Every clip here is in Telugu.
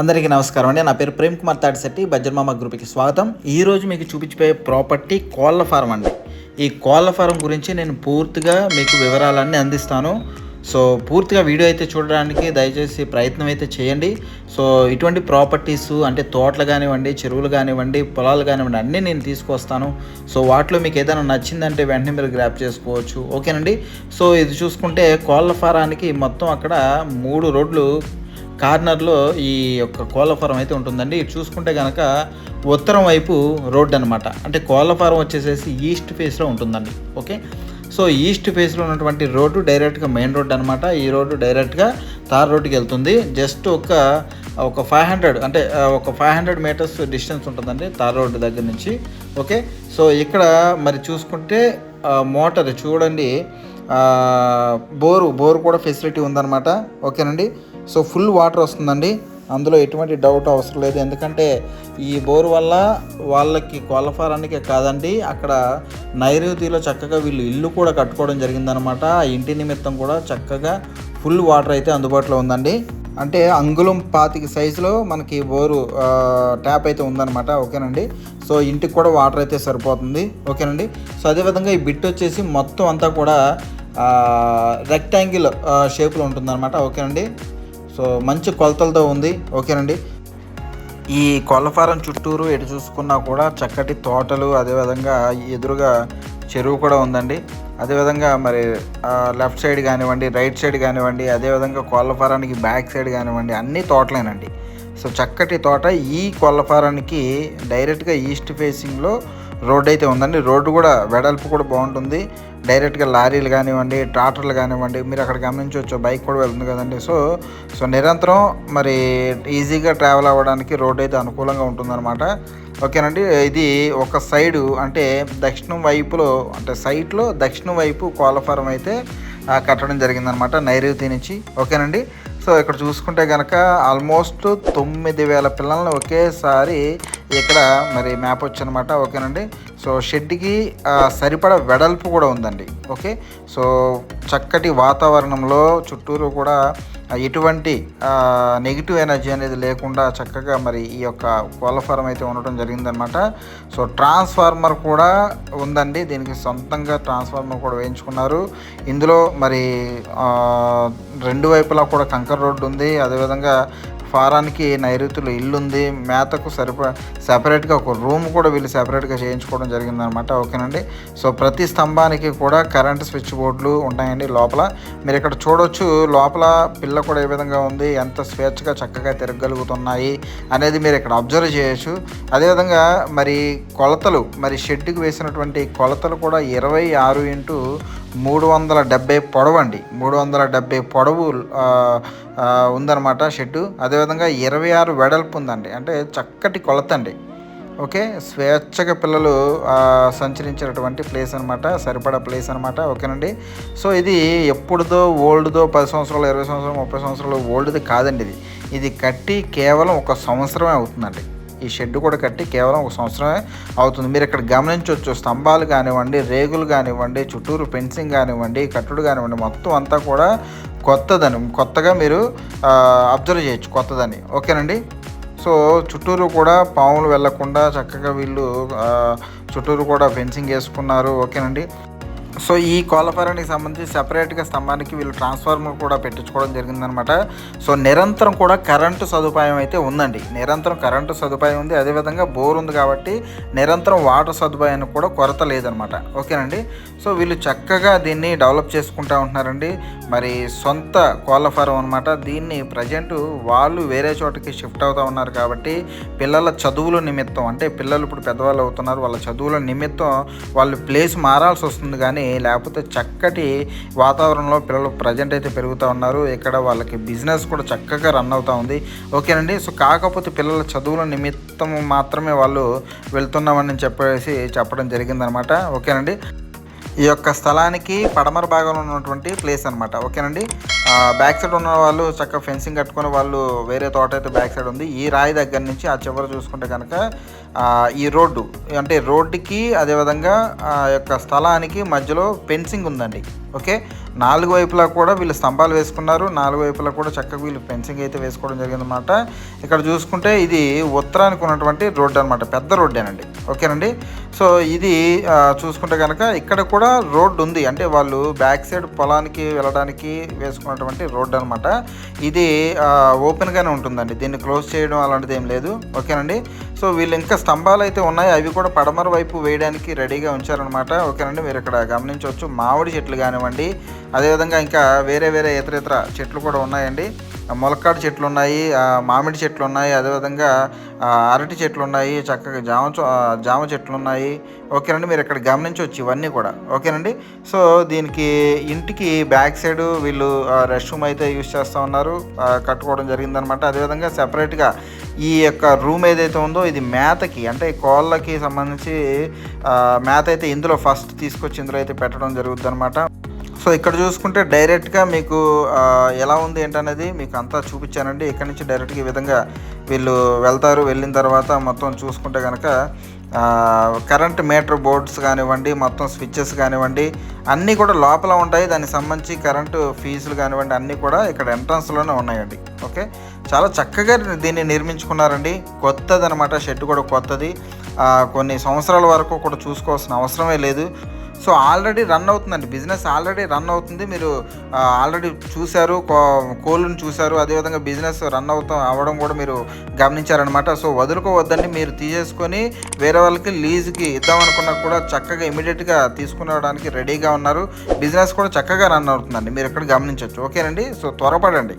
అందరికీ నమస్కారం అండి. నా పేరు ప్రేమ్ కుమార్ తాడిశెట్టి బజ్జర్మామ గ్రూప్కి స్వాగతం. ఈరోజు మీకు చూపించిపోయే ప్రాపర్టీ కోళ్ళ ఫారం అండి. ఈ కోళ్ళ ఫారం గురించి నేను పూర్తిగా మీకు వివరాలన్నీ అందిస్తాను. సో పూర్తిగా వీడియో అయితే చూడడానికి దయచేసి ప్రయత్నం అయితే చేయండి. సో ఇటువంటి ప్రాపర్టీస్ అంటే తోటలు కానివ్వండి చెరువులు కానివ్వండి పొలాలు కానివ్వండి అన్నీ నేను తీసుకొస్తాను. సో వాటిలో మీకు ఏదైనా నచ్చిందంటే వెంటనే మీరు గ్రాప్ చేసుకోవచ్చు. ఓకేనండి? సో ఇది చూసుకుంటే కోళ్ళ ఫారానికి మొత్తం అక్కడ మూడు రోడ్లు కార్నర్లో ఈ యొక్క కోళ్ళ ఫారం అయితే ఉంటుందండి. ఇటు చూసుకుంటే కనుక ఉత్తరం వైపు రోడ్ అనమాట అంటే కోళ్ళ ఫారం వచ్చేసేసి ఈస్ట్ ఫేస్లో ఉంటుందండి. ఓకే? సో ఈస్ట్ ఫేస్లో ఉన్నటువంటి రోడ్డు డైరెక్ట్గా మెయిన్ రోడ్ అనమాట ఈ రోడ్డు డైరెక్ట్గా తార్ రోడ్డుకి వెళ్తుంది. జస్ట్ ఒక ఒక ఫైవ్ హండ్రెడ్ అంటే ఒక ఫైవ్ హండ్రెడ్ మీటర్స్ డిస్టెన్స్ ఉంటుందండి తార్ రోడ్డు దగ్గర నుంచి. ఓకే? సో ఇక్కడ మరి చూసుకుంటే మోటార్ చూడండి. బోరు బోరు కూడా ఫెసిలిటీ ఉందన్నమాట. ఓకేనండి? సో ఫుల్ వాటర్ వస్తుందండి. అందులో ఎటువంటి డౌట్ అవసరం లేదు. ఎందుకంటే ఈ బోరు వల్ల వాళ్ళకి కోళ్ళఫారానికి కాదండి. అక్కడ నైరుతిలో చక్కగా వీళ్ళు ఇల్లు కూడా కట్టుకోవడం జరిగిందనమాట ఆ ఇంటి నిమిత్తం కూడా చక్కగా ఫుల్ వాటర్ అయితే అందుబాటులో ఉందండి. అంటే అంగుళం పాతిక సైజులో మనకి బోరు ట్యాప్ అయితే ఉందన్నమాట. ఓకేనండి? సో ఇంటికి కూడా వాటర్ అయితే సరిపోతుంది. ఓకేనండి? సో అదేవిధంగా ఈ బిట్ వచ్చేసి మొత్తం అంతా కూడా రెక్టాంగిల్ షేప్లో ఉంటుందన్నమాట. ఓకేనండి? సో మంచి కొలతలతో ఉంది. ఓకేనండి? ఈ కొల్లఫారం చుట్టూరు ఎటు చూసుకున్నా కూడా చక్కటి తోటలు అదేవిధంగా ఎదురుగా చెరువు కూడా ఉందండి. అదేవిధంగా మరి లెఫ్ట్ సైడ్ కానివ్వండి రైట్ సైడ్ కానివ్వండి అదేవిధంగా కోళ్ళఫారానికి బ్యాక్ సైడ్ కానివ్వండి అన్ని తోటలేనండి. సో చక్కటి తోట ఈ కొల్లఫారానికి డైరెక్ట్గా ఈస్ట్ ఫేసింగ్లో రోడ్ అయితే ఉందండి. రోడ్డు కూడా వెడల్పు కూడా బాగుంటుంది. డైరెక్ట్గా లారీలు కానివ్వండి ట్రాక్టర్లు కానివ్వండి మీరు అక్కడ గమనించవచ్చు బైక్ కూడా వెళ్తుంది కదండి. సో సో నిరంతరం మరి ఈజీగా ట్రావెల్ అవ్వడానికి రోడ్ అయితే అనుకూలంగా ఉంటుందన్నమాట. ఓకేనండి. ఇది ఒక సైడు అంటే దక్షిణం వైపులో అంటే సైట్లో దక్షిణం వైపు కోళ్ళఫారం అయితే కట్టడం జరిగిందనమాట నైరుతి నుంచి. ఓకేనండి? సో ఇక్కడ చూసుకుంటే కనుక ఆల్మోస్ట్ తొమ్మిది వేల పిల్లల్ని ఒకేసారి ఇక్కడ మరి మ్యాప్ వచ్చనమాట ఓకేనండి? సో షెడ్కి సరిపడ సరిపడా వెడల్పు కూడా ఉందండి. ఓకే? సో చక్కటి వాతావరణంలో చుట్టూరు కూడా ఎటువంటి నెగిటివ్ ఎనర్జీ అనేది లేకుండా చక్కగా మరి ఈ యొక్క కోళ్ళఫారం అయితే ఉండటం జరిగిందనమాట సో ట్రాన్స్ఫార్మర్ కూడా ఉందండి. దీనికి సొంతంగా ట్రాన్స్ఫార్మర్ కూడా వేయించుకున్నారు. ఇందులో మరి రెండు వైపులా కూడా కంకర్ రోడ్డు ఉంది. అదేవిధంగా ఫారానికి నైరుతులు ఇల్లు ఉంది మేతకు సరిప సెపరేట్గా ఒక రూమ్ కూడా వీళ్ళు సెపరేట్గా చేయించుకోవడం జరిగిందనమాట ఓకేనండి? సో ప్రతి స్తంభానికి కూడా కరెంట్ స్విచ్ బోర్డులు ఉంటాయండి లోపల. మీరు ఇక్కడ చూడొచ్చు లోపల పిల్ల కూడా ఏ విధంగా ఉంది ఎంత స్వేచ్ఛగా చక్కగా తిరగలుగుతున్నాయి అనేది మీరు ఇక్కడ అబ్జర్వ్ చేయొచ్చు. అదేవిధంగా మరి కొలతలు మరి షెడ్కి వేసినటువంటి కొలతలు కూడా ఇరవై ఆరు ఇంటూ మూడు వందల డెబ్బై పొడవు అండి. మూడు వందల డెబ్బై పొడవు ఉందన్నమాట షెడ్డు. అదేవిధంగా ఇరవై ఆరు వెడల్పు ఉందండి. అంటే చక్కటి కొలత అండి. ఓకే? స్వేచ్ఛగా పిల్లలు సంచరించినటువంటి ప్లేస్ అనమాట సరిపడా ప్లేస్ అనమాట ఓకేనండి? సో ఇది ఎప్పుడుదో ఓల్డ్దో పది సంవత్సరాలు ఇరవై సంవత్సరాలు ముప్పై సంవత్సరాలు ఓల్డ్ది కాదండి ఇది. ఇది కట్టి కేవలం ఒక సంవత్సరమే అవుతుందండి. ఈ షెడ్ కూడా కట్టి కేవలం ఒక సంవత్సరమే అవుతుంది. మీరు ఇక్కడ గమనించవచ్చు స్తంభాలు కానివ్వండి రేగులు కానివ్వండి చుట్టూరు ఫెన్సింగ్ కానివ్వండి కట్టుడు కానివ్వండి మొత్తం అంతా కూడా కొత్తదని కొత్తగా మీరు అబ్జర్వ్ చేయొచ్చు కొత్తదని. ఓకేనండి? సో చుట్టూరు కూడా పాములు వెళ్ళకుండా చక్కగా వీళ్ళు చుట్టూరు కూడా ఫెన్సింగ్ వేసుకున్నారు. ఓకేనండి? సో ఈ కోలఫారానికి సంబంధించి సపరేట్గా స్తంభానికి వీళ్ళు ట్రాన్స్ఫార్మర్ కూడా పెట్టించుకోవడం జరిగిందనమాట సో నిరంతరం కూడా కరెంటు సదుపాయం అయితే ఉందండి. నిరంతరం కరెంటు సదుపాయం ఉంది. అదేవిధంగా బోర్ ఉంది కాబట్టి నిరంతరం వాటర్ సదుపాయానికి కూడా కొరత లేదనమాట ఓకేనండి? సో వీళ్ళు చక్కగా దీన్ని డెవలప్ చేసుకుంటూ ఉంటున్నారండి. మరి సొంత కోళ్ళ ఫారం అనమాట దీన్ని ప్రజెంట్ వాళ్ళు వేరే చోటకి షిఫ్ట్ అవుతూ ఉన్నారు కాబట్టి పిల్లల చదువుల నిమిత్తం అంటే పిల్లలు ఇప్పుడు పెద్దవాళ్ళు అవుతున్నారు వాళ్ళ చదువుల నిమిత్తం వాళ్ళు ప్లేస్ మారాల్సి వస్తుంది. కానీ లేకపోతే చక్కటి వాతావరణంలో పిల్లలు ప్రజెంట్ అయితే పెరుగుతూ ఉన్నారు. ఇక్కడ వాళ్ళకి బిజినెస్ కూడా చక్కగా రన్ అవుతూ ఉంది. ఓకేనండి. సో కాకపోతే పిల్లల చదువుల నిమిత్తం మాత్రమే వాళ్ళు వెళ్తున్నామని చెప్పేసి చెప్పడం జరిగిందనమాట. ఓకేనండి. ఈ యొక్క స్థలానికి పడమర భాగంలో ఉన్నటువంటి ప్లేస్ అనమాట ఓకేనండి? బ్యాక్ సైడ్ ఉన్న వాళ్ళు చక్కగా ఫెన్సింగ్ కట్టుకొని వాళ్ళు వేరే తోట అయితే బ్యాక్ సైడ్ ఉంది. ఈ రాయి దగ్గర నుంచి ఆ చివర చూసుకుంటే కనుక ఈ రోడ్డు అంటే రోడ్డుకి అదేవిధంగా ఆ యొక్క స్థలానికి మధ్యలో ఫెన్సింగ్ ఉందండి. ఓకే? నాలుగు వైపులా కూడా వీళ్ళు స్తంభాలు వేసుకున్నారు. నాలుగు వైపులా కూడా చక్కగా వీళ్ళు ఫెన్సింగ్ అయితే వేసుకోవడం జరిగిందనమాట ఇక్కడ చూసుకుంటే ఇది ఉత్తరానికి ఉన్నటువంటి రోడ్డు అనమాట పెద్ద రోడ్డేనండి. ఓకేనండి? సో ఇది చూసుకుంటే కనుక ఇక్కడ కూడా రోడ్డు ఉంది. అంటే వాళ్ళు బ్యాక్ సైడ్ పొలానికి వెళ్ళడానికి వేసుకున్నటువంటి రోడ్డు అనమాట ఇది ఓపెన్గానే ఉంటుందండి. దీన్ని క్లోజ్ చేయడం అలాంటిది ఏం లేదు. ఓకేనండి? సో వీళ్ళు ఇంకా స్తంభాలు అయితే ఉన్నాయి. అవి కూడా పడమర వైపు వేయడానికి రెడీగా ఉంచారనమాట ఓకేనండి? మీరు ఇక్కడ గమనించవచ్చు. మామిడి చెట్లు కానివ్వండి అదేవిధంగా ఇంకా వేరే వేరే ఇతర ఇతర చెట్లు కూడా ఉన్నాయండి. ఆ ములక్కాడ చెట్లు ఉన్నాయి మామిడి చెట్లు ఉన్నాయి అదేవిధంగా అరటి చెట్లు ఉన్నాయి చక్కగా జామ చ- జామ చెట్లు ఉన్నాయి. ఓకేనండి మీరు ఇక్కడ గమనించవచ్చు ఇవన్నీ కూడా. ఓకేనండి సో దీనికి ఇంటికి బ్యాక్ సైడ్ వీళ్ళు రెస్ట్ రూమ్ అయితే యూస్ చేస్తూ ఉన్నారు. కట్టుకోవడం జరిగిందనమాట. అదేవిధంగా సెపరేట్గా ఈ యొక్క రూమ్ ఏదైతే ఉందో ఇది మేతకి అంటే కోళ్ళకి సంబంధించి మేత అయితే ఇందులో ఫస్ట్ తీసుకొచ్చి ఇందులో అయితే పెట్టడం జరుగుతుంది అనమాట సో ఇక్కడ చూసుకుంటే డైరెక్ట్గా మీకు ఎలా ఉంది ఏంటనేది మీకు అంతా చూపించానండి. ఇక్కడ నుంచి డైరెక్ట్గా ఈ విధంగా వీళ్ళు వెళ్తారు. వెళ్ళిన తర్వాత మొత్తం చూసుకుంటే కనుక కరెంట్ మీటర్ బోర్డ్స్ కానివ్వండి మొత్తం స్విచ్చెస్ కానివ్వండి అన్నీ కూడా లోపల ఉంటాయి. దానికి సంబంధించి కరెంటు ఫీజులు కానివ్వండి అన్నీ కూడా ఇక్కడ ఎంట్రన్స్లోనే ఉన్నాయండి. ఓకే? చాలా చక్కగా దీన్ని నిర్మించుకున్నారండి. కొత్తది అనమాట షెడ్ కూడా కొత్తది. కొన్ని సంవత్సరాల వరకు కూడా చూసుకోవాల్సిన అవసరమే లేదు. సో ఆల్రెడీ రన్ అవుతుందండి. బిజినెస్ ఆల్రెడీ రన్ అవుతుంది. మీరు ఆల్రెడీ చూశారు కో- కోళ్ళను చూశారు. అదేవిధంగా బిజినెస్ రన్ అవుతాం అవ్వడం కూడా మీరు గమనించారనమాట సో వదులుకోవద్దండి. మీరు తీసేసుకొని వేరే వాళ్ళకి లీజుకి ఇద్దామనుకున్నా కూడా చక్కగా ఇమీడియట్గా తీసుకునడానికి రెడీగా ఉన్నారు. బిజినెస్ కూడా చక్కగా రన్ అవుతుందండి. మీరు ఇక్కడ గమనించవచ్చు ఓకేనండి? సో త్వరపడండి.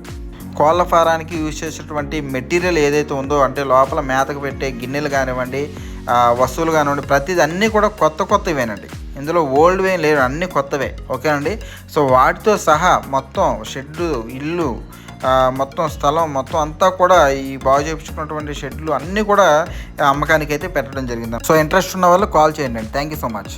కోళ్ళ ఫారానికి యూజ్ చేసేటువంటి మెటీరియల్ ఏదైతే ఉందో అంటే లోపల మేతకు పెట్టే గిన్నెలు కానివ్వండి వస్తువులు కానివ్వండి ప్రతిదీ అన్నీ కూడా కొత్త కొత్తవేనండి. ఇందులో ఓల్డ్ వే లేవు అన్నీ కొత్తవే. ఓకేనండి? సో వాటితో సహా మొత్తం షెడ్డు ఇల్లు మొత్తం స్థలం మొత్తం అంతా కూడా ఈ బాగు చేయించుకున్నటువంటి షెడ్లు అన్నీ కూడా అమ్మకానికి అయితే పెట్టడం జరిగింది. సో ఇంట్రెస్ట్ ఉన్న వాళ్ళు కాల్ చేయండి థ్యాంక్ యూ సో మచ్